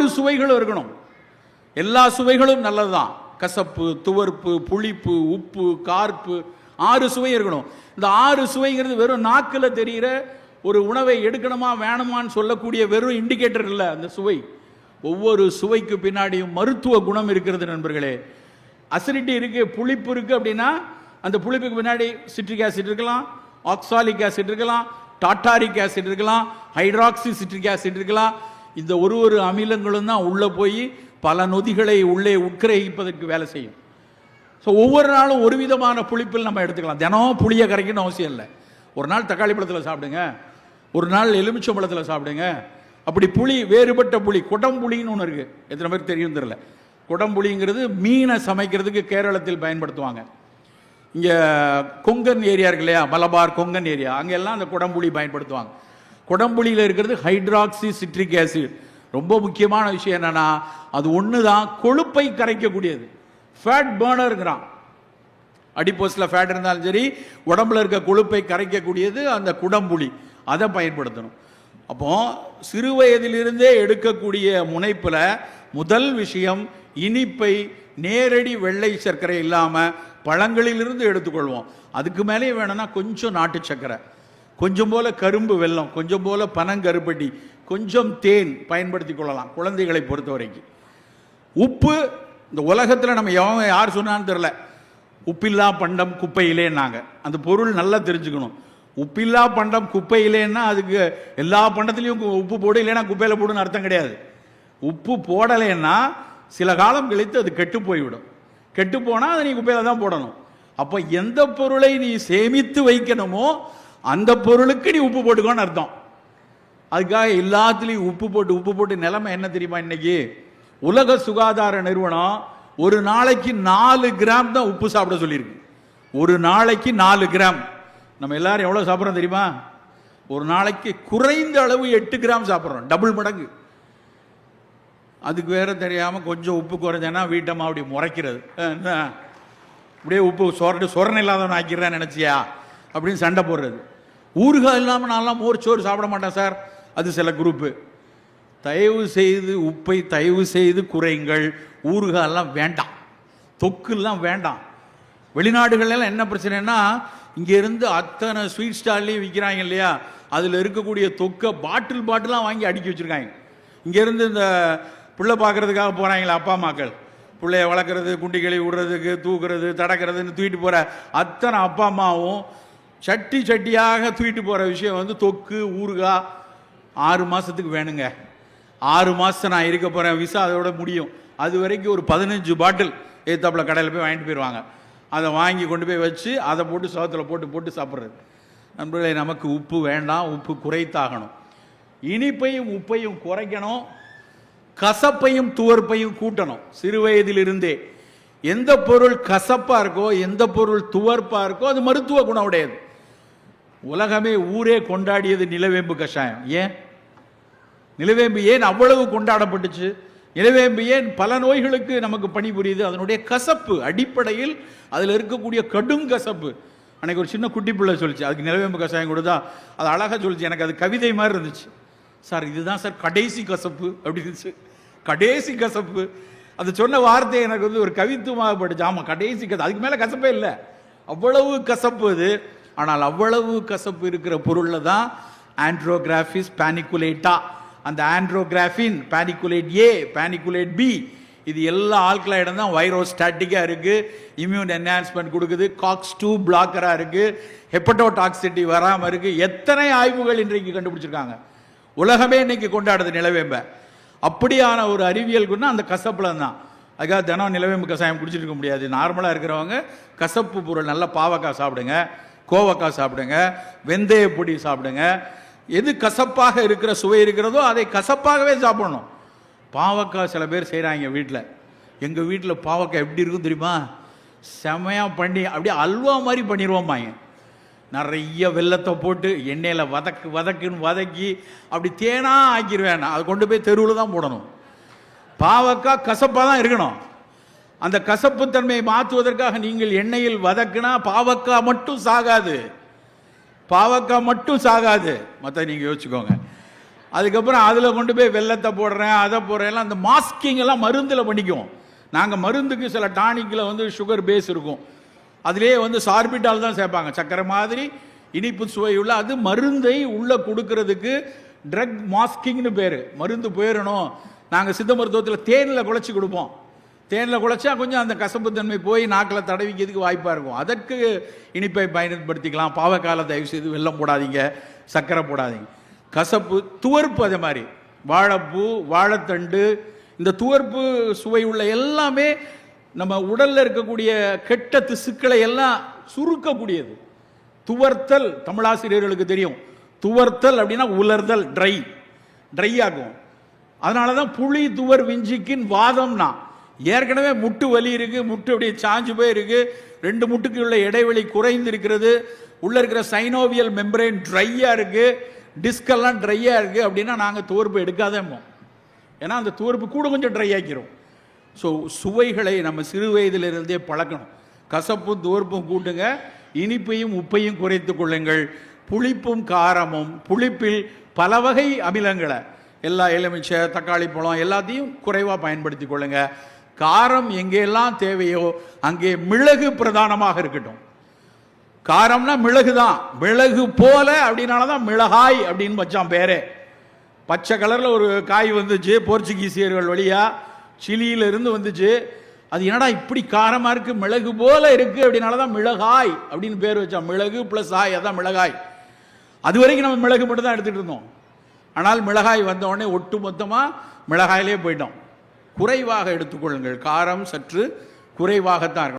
ஆறு சுவைகளும் இருக்கணும். எல்லா சுவைகளும் நல்லதுதான். கசப்பு துவர்ப்பு புளிப்பு உப்பு கார்ப்பு ஆறு சுவை இருக்கணும். இந்த ஆறு சுவைங்கிறது வெறும் நாக்கில் தெரிகிற ஒரு உணவை எடுக்கணுமா வேணுமான்னு சொல்லக்கூடிய வெறும் இண்டிகேட்டர் இல்லை அந்த சுவை. ஒவ்வொரு சுவைக்கு பின்னாடியும் மருத்துவ குணம் இருக்கிறது நண்பர்களே. அசிடிட்டி இருக்குது புளிப்பு இருக்குது அப்படின்னா அந்த புளிப்புக்கு பின்னாடி சிட்ரிக் ஆசிட் இருக்கலாம் ஆக்சாலிக் ஆசிட் இருக்கலாம் டாட்டாரிக் ஆசிட் இருக்கலாம் ஹைட்ராக்சி சிட்ரிக் ஆசிட் இருக்கலாம் இந்த ஒரு ஒரு அமிலங்களும் தான் உள்ளே போய் பல நொதிகளை உள்ளே உட்கிரகிப்பதற்கு வேலை செய்யும். ஸோ ஒவ்வொரு நாளும் ஒரு விதமான புளிப்பில் நம்ம எடுத்துக்கலாம். தினம் புளியை கரைக்கணும் அவசியம் இல்லை. ஒரு நாள் தக்காளி பழத்தில் சாப்பிடுங்க. ஒரு நாள் எலுமிச்சம் பழத்தில் சாப்பிடுங்க. அப்படி புளி வேறுபட்ட புளி குடம்புளின்னு ஒன்று இருக்குது எத்தனை பேர் தெரியும் தெரில குடம்புளிங்கிறது மீனை சமைக்கிறதுக்கு கேரளத்தில் பயன்படுத்துவாங்க. இங்கே கொங்கன் ஏரியா இருக்கு இல்லையா? மலபார் கொங்கன் ஏரியா. அங்கே எல்லாம் அந்த குடம்புளி பயன்படுத்துவாங்க. குடம்புளியில் இருக்கிறது ஹைட்ராக்சி சிட்ரிக் ஆசிட் ரொம்ப முக்கியமான விஷயம் என்னன்னா அது ஒன்று தான் கொழுப்பை கரைக்கக்கூடியது. ஃபேட் பேர்னருங்கிறான் அடிப்போஸில் ஃபேட் இருந்தாலும் சரி உடம்புல இருக்க கொழுப்பை கரைக்கக்கூடியது அந்த குடம்புளி அதை பயன்படுத்தணும். அப்போ சிறு வயதிலிருந்தே எடுக்கக்கூடிய முனைப்பில் முதல் விஷயம் இனிப்பை நேரடி வெள்ளை சர்க்கரை இல்லாமல் பழங்களிலிருந்து எடுத்துக்கொள்வோம். அதுக்கு மேலே வேணும்னா கொஞ்சம் நாட்டு சர்க்கரை. கொஞ்சம் போல கரும்பு வெல்லம் கொஞ்சம் போல பனங்கருப்பட்டி கொஞ்சம் தேன் பயன்படுத்தி கொள்ளலாம் குழந்தைகளை பொறுத்த வரைக்கும் உப்பு இந்த உலகத்தில் நம்ம எவன் யார் சொன்னான்னு தெரில உப்பில்லா பண்டம் குப்பையிலேன்னாங்க. அந்த பொருள் நல்லா தெரிஞ்சுக்கணும். உப்பில்லா பண்டம் குப்பையிலேன்னா அதுக்கு எல்லா பண்டத்துலேயும் உப்பு போடு இல்லைன்னா குப்பையில் போடுன்னு அர்த்தம் கிடையாது. உப்பு போடலைன்னா சில காலம் கழித்து அது கெட்டு போய்விடும். கெட்டு போனால் அதை நீ குப்பையில் தான் போடணும். அப்போ எந்த பொருளை நீ சேமித்து வைக்கணுமோ அந்த பொருளுக்கு நீ உப்பு போட்டுக்கோன்னு அர்த்தம். அதுக்காக எல்லாத்துலேயும் உப்பு போட்டு உப்பு போட்டு நிலைமை என்ன தெரியுமா இன்னைக்கு? உலக சுகாதார நிறுவனம் ஒரு நாளைக்கு நாலு கிராம் தான் உப்பு சாப்பிட சொல்லியிருக்கு. ஒரு நாளைக்கு நாலு கிராம். நம்ம எல்லாரும் எவ்வளோ சாப்பிட்றோம் தெரியுமா? ஒரு நாளைக்கு குறைந்த அளவு எட்டு கிராம் சாப்பிட்றோம் டபுள் மடங்கு. அதுக்கு வேற தெரியாமல் கொஞ்சம் உப்பு குறைஞ்சேன்னா வீட்டம்மா அப்படி முறைக்கிறது. என்ன? அப்படியே உப்பு சொரண்டு சொரணை இல்லாதவன் ஆக்கிடுறான்னு நினச்சியா? அப்படின்னு சண்டை போடுறது. ஊறுகாய் இல்லாமல் நான்லாம் மோர் சோறு சாப்பிட மாட்டேன் சார். அது சில குரூப்பு. தயவு செய்து உப்பை தயவு செய்து குறைங்கள் ஊறுகாயெல்லாம் வேண்டாம். தொக்குலாம் வேண்டாம். வெளிநாடுகள்லாம் என்ன பிரச்சனைனா இங்கேருந்து அத்தனை ஸ்வீட் ஸ்டால்லையும் விற்கிறாங்க இல்லையா? அதில் இருக்கக்கூடிய தொக்கை பாட்டில் பாட்டிலாம் வாங்கி அடுக்கி வச்சுருக்காங்க. இங்கேருந்து இந்த பிள்ளை பார்க்குறதுக்காக போகிறாங்களே அப்பா அம்மாக்கள். பிள்ளைய வளர்க்குறது குண்டி கழுவி விடுறதுக்கு தூக்குறது தடக்கிறதுன்னு தூக்கிட்டு போகிற அத்தனை அப்பா அம்மாவும் சட்டி சட்டியாக தூக்கிட்டு போகிற விஷயம் வந்து தொக்கு ஊறுகாய் ஆறு மாதத்துக்கு வேணுங்க. ஆறு மாதம் நான் இருக்க போகிறேன் விசா அதோட முடியும். அது வரைக்கும் ஒரு பதினஞ்சு பாட்டில் ஏத்தாப்புல கடையில் போய் வாங்கிட்டு போயிடுவாங்க அதை வாங்கி கொண்டு போய் வச்சு அதை போட்டு சோத்தில் போட்டு போட்டு சாப்பிட்றது. நண்பர்களே நமக்கு உப்பு வேண்டாம் உப்பு குறைத்தாகணும். இனிப்பையும் உப்பையும் குறைக்கணும் கசப்பையும் துவர்ப்பையும் கூட்டணும். சிறு வயதிலிருந்தே எந்த பொருள் கசப்பாக இருக்கோ எந்த பொருள் துவர்ப்பாக இருக்கோ அது மருத்துவ குணம் உடையது உலகமே ஊரே கொண்டாடியது நிலவேம்பு கஷாயம். ஏன்? நிலவேம்பு ஏன் அவ்வளவு கொண்டாடப்பட்டுச்சு? நிலவேம்பு ஏன் பல நோய்களுக்கு நமக்கு பணிபுரியுது? அதனுடைய கசப்பு அடிப்படையில் அதில் இருக்கக்கூடிய கடும் கசப்பு. அன்னைக்கு ஒரு சின்ன குட்டி பிள்ளை சொல்லிச்சு அதுக்கு நிலவேம்பு கஷாயம் கொடுத்தா அது அழகாக சொல்லிச்சு. எனக்கு அது கவிதை மாதிரி இருந்துச்சு. சார் இதுதான் சார் கடைசி கசப்பு. அப்படி இருந்துச்சு கடைசி கசப்பு. அது சொன்ன வார்த்தை எனக்கு வந்து ஒரு கவித்துவமாக பட்டுச்சு ஆமாம் கடைசி கசப்பு அதுக்கு மேலே கசப்பே இல்லை. அவ்வளவு கசப்பு அது. ஆனால் அவ்வளவு கசப்பு இருக்கிற பொருளில் தான் ஆண்ட்ரோகிராஃபிஸ் பேனிகுலேட்டா அந்த ஆண்ட்ரோகிராஃபின் பேனிகுலேட் ஏ பேனிகுலேட் பி இது எல்லா ஆல்கலாய்டும் தான் வைரோஸ்டாட்டிக்காக இருக்குது இம்யூன் என்ஹான்ஸ்மெண்ட் கொடுக்குது காக்ஸ் டூ பிளாக்கராக இருக்குது ஹெப்படோடாக்சிட்டி வராமல் இருக்குது எத்தனை ஆய்வுகள் இன்றைக்கு கண்டுபிடிச்சிருக்காங்க? உலகமே இன்னைக்கு கொண்டாடுது நிலவேம்ப. அப்படியான ஒரு அறிவியல் குணம் அந்த கசப்பில் தான். அதுக்காக தினம் நிலவேம்பு கஷாயம் குடிச்சிருக்க முடியாது. நார்மலாக இருக்கிறவங்க கசப்பு பொருள் நல்லா பாவக்காய் சாப்பிடுங்க. கோவக்காய் சாப்பிடுங்க வெந்தய பொடி சாப்பிடுங்க. எது கசப்பாக இருக்கிற சுவை இருக்கிறதோ அதை கசப்பாகவே சாப்பிடணும். பாவக்காய் சில பேர் செய்கிறாங்க வீட்டில் எங்கள் வீட்டில் பாவக்காய் எப்படி இருக்கும் தெரியுமா? செமையாக பண்ணி அப்படியே அல்வா மாதிரி பண்ணிடுவோம்மாங்க நிறைய வெல்லத்தை போட்டு எண்ணெயில் வதக்கு வதக்குன்னு வதக்கி அப்படி தேனாக ஆக்கிடுவேன் நான். அதை கொண்டு போய் தெருவில் தான் போடணும். பாவக்காய் கசப்பாக தான் இருக்கணும். அந்த கசப்புத்தன்மையை மாற்றுவதற்காக நீங்கள் எண்ணெயில் வதக்குனா பாவக்காய் மட்டும் சாகாது. பாவக்காய் மட்டும் சாகாது. மற்ற நீங்கள் யோசிச்சுக்கோங்க. அதுக்கப்புறம் அதில் கொண்டு போய் வெள்ளத்தை போடுறேன் அதை போடுறேன் எல்லாம் அந்த மாஸ்கிங் எல்லாம் மருந்தில் பண்ணிக்குவோம். நாங்கள் மருந்துக்கு சில டானிக்கில் வந்து சுகர் பேஸ் இருக்கும். அதிலே வந்து சார்பிட்டால் தான் சேர்ப்பாங்க. சக்கரை மாதிரி இனிப்பு சுவை உள்ள அது மருந்தை உள்ளே கொடுக்கறதுக்கு ட்ரக் மாஸ்கிங்னு பேர். மருந்து போயிடணும் நாங்கள் சித்த மருத்துவத்தில் தேனில் குழச்சி கொடுப்போம். தேனில் குழைச்சா கொஞ்சம் அந்த கசப்புத்தன்மை போய் நாக்கில் தடவிக்கிறதுக்கு வாய்ப்பாக இருக்கும். அதற்கு இனிப்பை பயன்படுத்திக்கலாம். பாவக்கால தயவு செய்து வெல்லம் போடாதீங்க. சர்க்கரை போடாதீங்க. கசப்பு துவர்ப்பு அதே மாதிரி. வாழைப்பூ வாழைத்தண்டு இந்த துவர்ப்பு சுவை உள்ள எல்லாமே நம்ம உடலில் இருக்கக்கூடிய கெட்ட திசுக்களை எல்லாம் சுருக்கக்கூடியது. துவர்த்தல் தமிழாசிரியர்களுக்கு தெரியும். துவர்த்தல் அப்படின்னா உலர்தல் ட்ரை ட்ரை ஆகும். அதனால தான் புளி துவர் விஞ்சிக்கின் வாதம்னா ஏற்கனவே முட்டு வலி இருக்கு முட்டு அப்படியே சாஞ்சு போயிருக்கு. ரெண்டு முட்டுக்கு உள்ள இடைவெளி குறைந்து இருக்கிறது உள்ள இருக்கிற சைனோவியல் மெம்பரேன் ட்ரையா இருக்கு. டிஸ்கெல்லாம் ட்ரையா இருக்கு. அப்படின்னா நாங்கள் தோர்ப்பு எடுக்காதேமோ ஏன்னா அந்த தோர்ப்பு கூட கொஞ்சம் ட்ரை ஆக்கிரும். ஸோ சுவைகளை நம்ம சிறு வயதிலிருந்தே பழக்கணும். கசப்பும் தோர்ப்பும் கூட்டுங்க. இனிப்பையும் உப்பையும் குறைத்து கொள்ளுங்கள். புளிப்பும் காரமும் புளிப்பில் பல வகை அமிலங்களை எல்லா எலுமிச்சை தக்காளி பழம் எல்லாத்தையும் குறைவாக பயன்படுத்தி கொள்ளுங்கள் காரம் எங்கெல்லாம் தேவையோ அங்கே மிளகு பிரதானமாக இருக்கட்டும். காரம்னா மிளகு தான் மிளகு போல அப்படின்னால தான் மிளகாய் அப்படின்னு வச்சான் பேரே. பச்சை கலரில் ஒரு காய் வந்துச்சு போர்ச்சுகீசியர்கள் வழியாக சிலியிலிருந்து வந்துச்சு. அது என்னடா இப்படி காரமாக இருக்குது மிளகு போல இருக்குது அப்படின்னால தான் மிளகாய் அப்படின்னு பேர் வச்சான். மிளகு ப்ளஸ் ஆய் அதான் மிளகாய். அது வரைக்கும் நம்ம மிளகு மட்டும் தான் எடுத்துகிட்டு இருந்தோம். ஆனால் மிளகாய் வந்த உடனே ஒட்டு மொத்தமாக மிளகாயிலே போயிட்டோம். குறைவாக எடுத்துக்கொள்ளுங்கள். காரம் சற்று குறைவாகத்தான் இருக்கும்